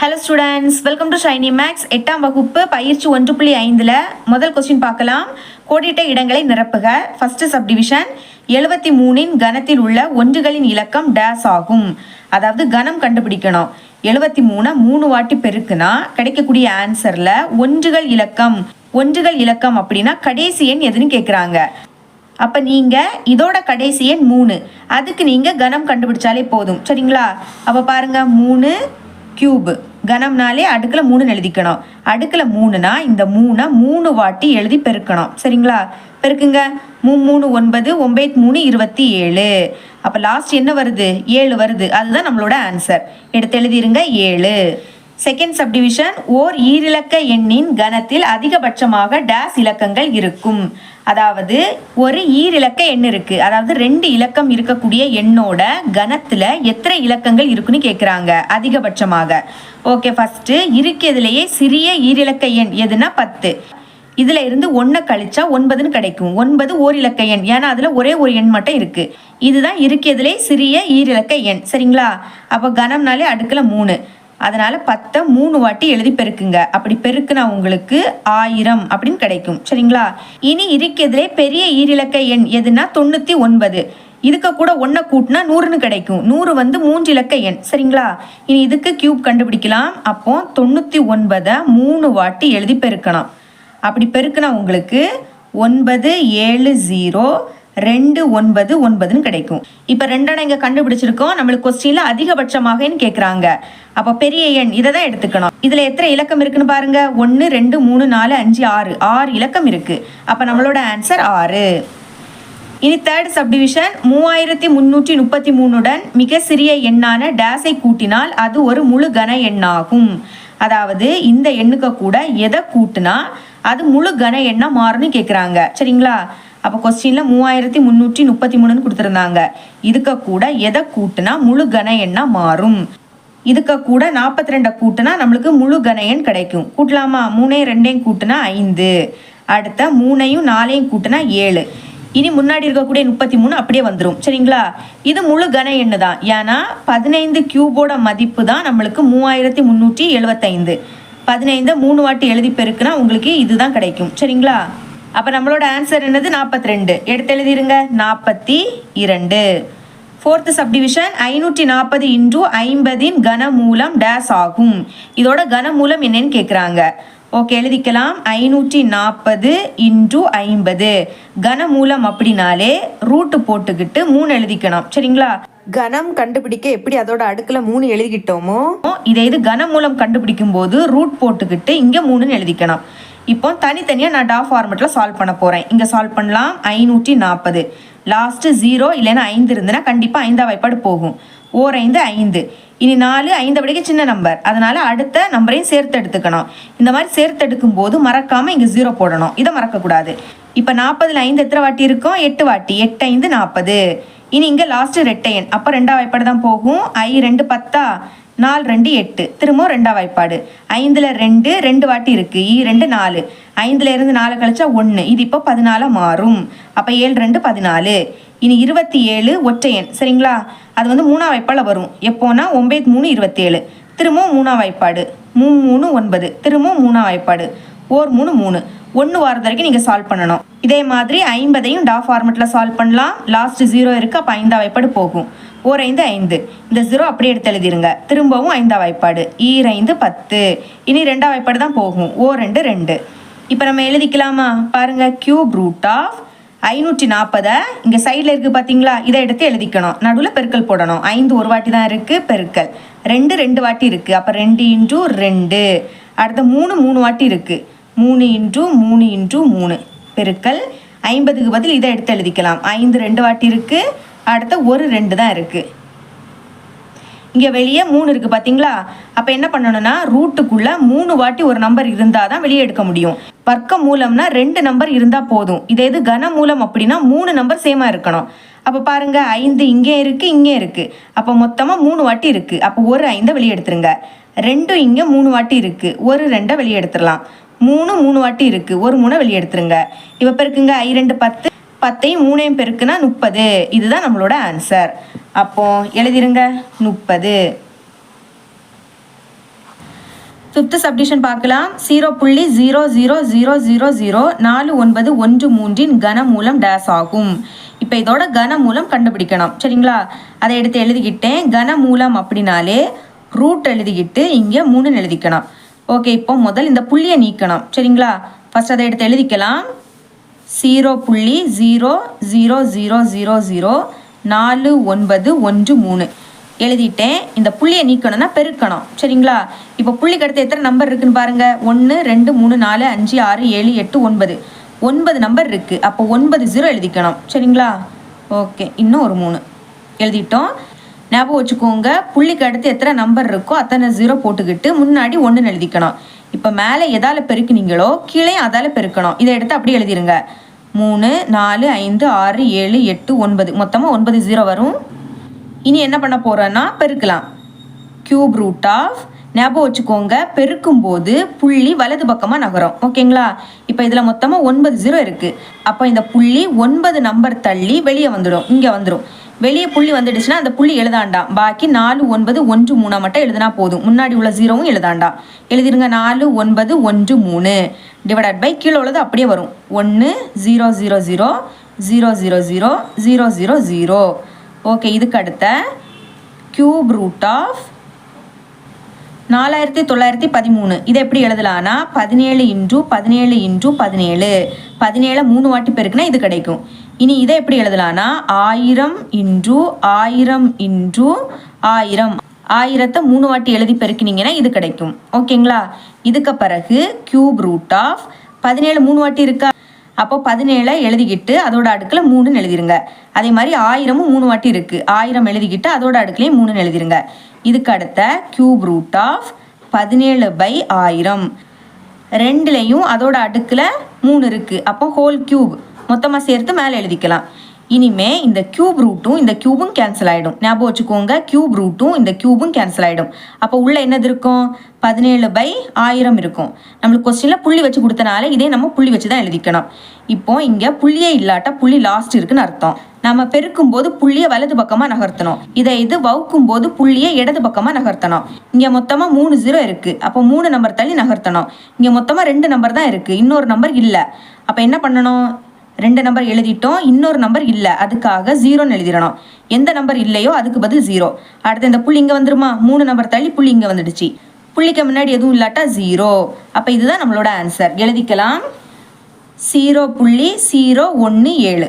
Hello students welcome to Shiny Max எட்டாம் வகுப்பு பயிற்சி ஒன்று புள்ளி ஐந்தில் முதல் கொஸ்டின் பார்க்கலாம். கோடிட்ட இடங்களை நிரப்புக. ஃபர்ஸ்ட் சப்டிவிஷன் எழுபத்தி மூணின் கணத்தில் உள்ள ஒன்றுகளின் இலக்கம் டேஸ் ஆகும். அதாவது கணம் கண்டுபிடிக்கணும். எழுபத்தி மூணை மூணு வாட்டி பெருக்குனா கிடைக்கக்கூடிய ஆன்சரில் ஒன்றுகள் இலக்கம். ஒன்றுகள் இலக்கம் அப்படின்னா கடைசி எண் எதுன்னு கேட்குறாங்க அப்போ நீங்கள் இதோட கடைசி எண் மூணு. அதுக்கு நீங்கள் கணம் கண்டுபிடிச்சாலே போதும். சரிங்களா? அப்போ பாருங்க மூணு கியூப் கணம்னாலே அடுக்கில் மூணுன்னு எழுதிக்கணும். அடுக்கில் மூணுனா இந்த மூணை மூணு வாட்டி எழுதி பெருக்கணும். சரிங்களா? பெருக்குங்க. மூ மூணு ஒன்பது ஒம்பது மூணு இருபத்தி ஏழு. அப்போ லாஸ்ட் என்ன வருது? ஏழு வருது. அதுதான் நம்மளோட ஆன்சர் எடுத்து எழுதிருங்க. ஏழு. செகண்ட் சப்டிவிஷன் ஓர் ஈரிலக்க எண்ணின் கணத்தில் அதிகபட்சமாக டேஸ் இலக்கங்கள் இருக்கும். அதாவது ஒரு ஈரிலக்க எண் இருக்கு. அதாவது ரெண்டு இலக்கம் இருக்கக்கூடிய எண்ணோட கணத்தில் எத்தனை இலக்கங்கள் இருக்குன்னு கேட்குறாங்க அதிகபட்சமாக. ஓகே ஃபர்ஸ்ட் இருக்கிறதுலையே சிறிய ஈரிலக்க எண் எதுனா பத்து. இதுல இருந்து ஒன்றை கழிச்சா ஒன்பதுன்னு கிடைக்கும். ஒன்பது ஓர் இலக்க எண். ஏன்னா அதுல ஒரே ஒரு எண் மட்டும் இருக்கு. இதுதான் இருக்கிறதுலே சிறிய ஈரிலக்க எண். சரிங்களா? அப்போ கணம்னாலே அடுக்கில் மூணு. அதனால் பத்தை மூணு வாட்டி எழுதி பெருக்குங்க. அப்படி பெருக்குனா உங்களுக்கு ஆயிரம் அப்படின்னு கிடைக்கும். சரிங்களா? இனி இருக்கிறதுலே பெரிய ஈரிலக்க எண் எதுனா தொண்ணூற்றி ஒன்பது. இதுக்கு கூட ஒன்றை கூட்டினா நூறுன்னு கிடைக்கும். நூறு வந்து மூன்று இலக்க எண். சரிங்களா? இனி இதுக்கு கியூப் கண்டுபிடிக்கலாம். அப்போ தொண்ணூற்றி ஒன்பதை மூணு வாட்டி எழுதி பெருக்கணும். அப்படி பெருக்குனா உங்களுக்கு ஒன்பது ஏழு ஜீரோ ரெண்டு ஒன்பது ஒன்பதுன்னு கிடைக்கும். இப்போ ரெண்டெண்ணை இங்கே கண்டுபிடிச்சிருக்கோம். நம்மளுக்கு கொஸ்டினில் அதிகபட்சமாகன்னு கேட்குறாங்க அப்போ பெரிய எண் இதை தான் எடுத்துக்கணும். இதில் எத்தனை இலக்கம் இருக்குன்னு பாருங்க. ஒன்று ரெண்டு மூணு நாலு அஞ்சு ஆறு. ஆறு இலக்கம் இருக்கு. அப்போ நம்மளோட ஆன்சர் ஆறு. இனி தேர்ட் சப்டிவிஷன் மூவாயிரத்தி முன்னூற்றி முப்பத்தி மூணுடன் மிக சிறிய எண்ணான டேஸை கூட்டினால் அது ஒரு முழு கன எண்ணாகும். அதாவது இந்த எண்ணுக்கு கூட எதை கூட்டினா அது முழு கன எண்ணாக மாறும்னு கேட்குறாங்க சரிங்களா? அப்போ கொஸ்டினில் மூவாயிரத்தி முந்நூற்றி முப்பத்தி மூணுன்னு கொடுத்துருந்தாங்க. இதுக்கு கூட எதை கூட்டுனா முழு கன எண்ணாக மாறும். இதுக்கு கூட நாற்பத்தி ரெண்டை கூட்டுனா நம்மளுக்கு முழு கன எண் கிடைக்கும். கூட்டலாமா? மூணையும் ரெண்டையும் கூட்டுனா ஐந்து. அடுத்த மூணையும் நாலையும் கூட்டுனா ஏழு. இனி முன்னாடி இருக்கக்கூடிய முப்பத்தி மூணு அப்படியே வந்துடும் சரிங்களா? இது முழு கன எண்ணு தான் ஏன்னா பதினைந்து கியூபோட மதிப்பு தான் நம்மளுக்கு மூவாயிரத்தி முந்நூற்றி எழுபத்தைந்து பதினைந்து மூணு வாட்டி எழுதி பெருக்குனா உங்களுக்கு இதுதான் கிடைக்கும். சரிங்களா? அப்போ நம்மளோட ஆன்சர் என்னது? நாற்பத்தி ரெண்டு எடுத்து எழுதிருங்க. நாற்பத்தி இரண்டு. ஃபோர்த்து சப்டிவிஷன் ஐநூற்றி நாற்பது இன்டூ ஐம்பதின் கனமூலம் டேஸ் ஆகும். இதோட கனமூலம் என்னன்னு கேட்குறாங்க ஓகே எழுதிக்கலாம். ஐநூற்றி நாற்பது இன்டூ ஐம்பது. கனமூலம் அப்படின்னாலே ரூட்டு போட்டுக்கிட்டு மூணு எழுதிக்கணும். சரிங்களா? கனம் கண்டுபிடிக்க எப்படி அதோட அடுக்குல மூணு எழுதிக்கிட்டோமோ? இதை இது கனமூலம் கண்டுபிடிக்கும் போது ரூட் போட்டுக்கிட்டு இங்க மூணுன்னு எழுதிக்கணும். இப்போ தனித்தனியாக நான் டா ஃபார்மெட்டில் சால்வ் பண்ண போகிறேன் இங்கே சால்வ் பண்ணலாம். ஐநூற்றி நாற்பது லாஸ்ட்டு ஜீரோ இல்லைன்னா ஐந்து இருந்ததுன்னா கண்டிப்பாக ஐந்தாம் வாய்ப்பாடு போகும். ஓர் ஐந்து. ஐந்து இனி நாலு ஐந்து படிக்க சின்ன நம்பர் அதனால் அடுத்த நம்பரையும் சேர்த்து எடுத்துக்கணும். இந்த மாதிரி சேர்த்து எடுக்கும் போது மறக்காமல் இங்கே ஜீரோ போடணும். இதை மறக்கக்கூடாது. இப்போ நாற்பதில் ஐந்து எத்தனை வாட்டி இருக்கும்? எட்டு வாட்டி. எட்டு ஐந்து நாற்பது. இனி இங்கே லாஸ்ட்டு ரெட்டையன் அப்போ ரெண்டாம் வாய்ப்பாடு தான் போகும். ஐ ரெண்டு பத்தா? நாலு ரெண்டு எட்டு. திரும்பவும் ரெண்டாம் வாய்ப்பாடு. ஐந்தில் ரெண்டு ரெண்டு வாட்டி இருக்குது ஈ ரெண்டு நாலு. ஐந்துல இருந்து நாலு கழிச்சா ஒன்று இது இப்போ பதினாலாக மாறும். அப்போ ஏழு ரெண்டு பதினாலு. இனி இருபத்தி ஏழு ஒற்றையன் சரிங்களா? அது வந்து மூணாம் வாய்ப்பால் வரும். எப்போனா ஒம்பது மூணு இருபத்தேழு. திரும்பவும் மூணாம் வாய்ப்பாடு. மூணு மூணு ஒன்பது. திரும்பவும் மூணாம் வாய்ப்பாடு. ஓர் மூணு மூணு. ஒன்று வாரது வரைக்கும் நீங்கள் சால்வ் பண்ணணும். இதே மாதிரி ஐம்பதையும் டா ஃபார்மெட்டில் சால்வ் பண்ணலாம். லாஸ்ட் ஜீரோ இருக்குது அப்போ ஐந்தாம் வாய்ப்பாடு போகும். ஓரைந்து ஐந்து ஐந்து. இந்த ஜீரோ அப்படியே எடுத்து எழுதிருங்க. திரும்பவும் ஐந்தாம் வாய்ப்பாடு. ஈரைந்து பத்து. இனி ரெண்டாம் வாய்ப்பாடு தான் போகும். ஓ ரெண்டு ரெண்டு. இப்போ நம்ம எழுதிக்கலாமா? பாருங்க. கியூப் ரூட் ஆஃப் ஐநூற்றி நாற்பதை இங்கே சைடில் இருக்குது பார்த்தீங்களா இதை எடுத்து எழுதிக்கணும். நடுவில் பெருக்கல் போடணும். ஐந்து ஒரு வாட்டி தான் இருக்குது பெருக்கல். ரெண்டு ரெண்டு வாட்டி இருக்குது அப்போ ரெண்டு இன்டூ ரெண்டு. அடுத்த மூணு மூணு வாட்டி இருக்குது மூணு இன்டூ மூணு இன்ட்டு மூணு. பெருக்கல். ஐம்பதுக்கு பதில் இதை எடுத்து எழுதிக்கலாம். ஐந்து ரெண்டு வாட்டி இருக்குது அடுத்த ஒரு ரெண்டு தான் இருக்குது இங்கே வெளியே மூணு இருக்குது பார்த்தீங்களா அப்போ என்ன பண்ணணும்னா ரூட்டுக்குள்ளே மூணு வாட்டி ஒரு நம்பர் இருந்தால் தான் வெளியே எடுக்க முடியும். வர்க்க மூலம்னா ரெண்டு நம்பர் இருந்தால் போதும். இதே இது கன மூலம் அப்படின்னா மூணு நம்பர் சேமாக இருக்கணும். அப்போ பாருங்கள் ஐந்து இங்கே இருக்குது இங்கே இருக்குது அப்போ மொத்தமாக மூணு வாட்டி இருக்குது அப்போ ஒரு ஐந்தை வெளியே எடுத்துருங்க. ரெண்டும் இங்கே மூணு வாட்டி இருக்குது ஒரு ரெண்டை வெளியே எடுத்துடலாம் மூணு மூணு வாட்டி இருக்குது ஒரு மூணை வெளியே எடுத்துருங்க. இப்போ இருக்குங்க ஐ ரெண்டு பத்து. பத்தையும் மூணையும் பெருக்குனா முப்பது. இதுதான் நம்மளோட ஆன்சர் அப்போ எழுதிருங்க முப்பது. ஃபிஃப்த் சப்டிஷன் பார்க்கலாம். ஜீரோ புள்ளி zero zero zero zero zero நாலு ஒன்பது ஒன்று மூன்றின் கனமூலம் டேஸ் ஆகும். இப்போ இதோட கனமூலம் கண்டுபிடிக்கணும். சரிங்களா? அதை எடுத்து எழுதிக்கிட்டேன். கனமூலம் அப்படின்னாலே ரூட் எழுதிக்கிட்டு இங்கே மூணுன்னு எழுதிக்கணும். ஓகே இப்போ முதல் இந்த புள்ளியை நீக்கணும். சரிங்களா? ஃபர்ஸ்ட் அதை எடுத்து எழுதிக்கலாம். ஜீரோ புள்ளி zero zero zero zero zero நாலு ஒன்பது ஒன்று மூணு. எழுதிட்டேன். இந்த புள்ளியை நீக்கணும்னா பெருக்கணும். சரிங்களா? இப்போ புள்ளிக்கு அடுத்து எத்தனை நம்பர் இருக்குன்னு பாருங்கள் ஒன்று ரெண்டு மூணு நாலு அஞ்சு ஆறு ஏழு எட்டு ஒன்பது. ஒன்பது நம்பர் இருக்குது அப்போ ஒன்பது ஜீரோ எழுதிக்கணும். சரிங்களா? ஓகே. இன்னும் ஒரு மூணு. எழுதிட்டோம். ஞாபகம் வச்சுக்கோங்க. புள்ளிக்கு அடுத்து எத்தனை நம்பர் இருக்கோ அத்தனை ஜீரோ போட்டுக்கிட்டு முன்னாடி ஒன்றுன்னு எழுதிக்கணும். இப்போ மேலே எதால் பெருக்குனீங்களோ கீழே அதால் பெருக்கணும். இதை எடுத்து அப்படியே எழுதிருங்க. மூணு நாலு ஐந்து ஆறு ஏழு எட்டு ஒன்பது. மொத்தமாக ஒன்பது ஜீரோ வரும். இனி என்ன பண்ண போகிறோன்னா பெருக்கலாம். கியூப் ரூட் ஆஃப் ஞாபகம் வச்சுக்கோங்க பெருக்கும்போது புள்ளி வலது பக்கமாக நகரும். ஓகேங்களா? இப்போ இதில் மொத்தமாக ஒன்பது ஜீரோ இருக்குது அப்போ இந்த புள்ளி ஒன்பது நம்பர் தள்ளி வெளியே வந்துடும். இங்கே வந்துடும் வெளியே புள்ளி வந்துடுச்சுன்னா அந்த புள்ளி எழுதாண்டாம் பாக்கி நாலு ஒன்பது ஒன்று மூணா மட்டும் எழுதினா போதும். முன்னாடி உள்ள ஜீரோவும் எழுதாண்டாம் எழுதிருங்க நாலு ஒன்பது ஒன்று மூணு. டிவைடட் பை கீழே உள்ளது அப்படியே வரும். ஒன்று zero zero zero zero zero zero zero zero zero okay இதுக்கு அடுத்த. கியூப் ரூட் ஆஃப் நாலாயிரத்தி தொள்ளாயிரத்தி பதிமூணு. இதை எப்படி எழுதலாம்னா பதினேழு இன்ட்ரு பதினேழு இன்ட்ரு பதினேழு. பதினேழு மூணு வாட்டி பெருக்குனா இது கிடைக்கும். இனி இதை எப்படி எழுதலாம்னா ஆயிரம் இன்று ஆயிரம் இன்று ஆயிரம். ஆயிரத்தை மூணு வாட்டி எழுதி பெருக்கினீங்கன்னா இது கிடைக்கும். ஓகேங்களா? இதுக்கு பிறகு கியூப் ரூட் ஆஃப் பதினேழு மூணு வாட்டி இருக்கா? அப்போ பதினேழை எழுதிக்கிட்டு அதோட அடுக்கில் மூணுன்னு எழுதிருங்க. அதே மாதிரி ஆயிரமும் மூணு வாட்டி இருக்குது ஆயிரம் எழுதிக்கிட்டு அதோட அடுக்குலேயும் மூணுன்னு எழுதிருங்க. இதுக்கு அடுத்த கியூப் ரூட் ஆஃப் பதினேழு பை ஆயிரம். ரெண்டுலேயும் அதோட அடுக்கில் மூணு இருக்குது அப்போ ஹோல் கியூப் மொத்தமாக சேர்த்து மேலே எழுதிக்கலாம். இனிமே இந்த கியூப் ரூட்டும் இந்த கியூபும் கேன்சல் ஆகிடும் ஞாபகம் வச்சுக்கோங்க கியூப் ரூட்டும் இந்த கியூபும் கேன்சல் ஆகிடும் அப்போ உள்ளே என்னது இருக்கும்? பதினேழு பை ஆயிரம் இருக்கும். நம்மளுக்கு கொஸ்டினில் புள்ளி வச்சு கொடுத்தனால இதே நம்ம புள்ளி வச்சு தான் எழுதிக்கணும். இப்போ இங்கே புள்ளியே இல்லாட்டா புள்ளி லாஸ்ட் இருக்குன்னு அர்த்தம். நம்ம பெருக்கும் போது புள்ளியை வலது பக்கமாக நகர்த்தணும். இதை இது வவுக்கும் போது புள்ளியை இடது பக்கமாக நகர்த்தணும். இங்கே மொத்தமாக மூணு ஜீரோ இருக்குது அப்போ மூணு நம்பர் தள்ளி நகர்த்தணும். இங்கே மொத்தமாக ரெண்டு நம்பர் தான் இருக்குது இன்னொரு நம்பர் இல்லை. அப்போ என்ன பண்ணணும்? ரெண்டு நம்பர் எழுதிட்டோம் இன்னொரு நம்பர் இல்லை. அதுக்காக ஜீரோன்னு எழுதிடணும். எந்த நம்பர் இல்லையோ அதுக்கு பதில் ஜீரோ அடுத்து இந்த புள்ளி இங்கே வந்துருமா? மூணு நம்பர் தள்ளி புள்ளி இங்கே வந்துடுச்சு. புள்ளிக்கு முன்னாடி எதுவும் இல்லாட்டா ஜீரோ அப்போ இதுதான் நம்மளோட ஆன்சர் எழுதிக்கலாம். ஜீரோ புள்ளி ஜீரோ ஒன்று ஏழு.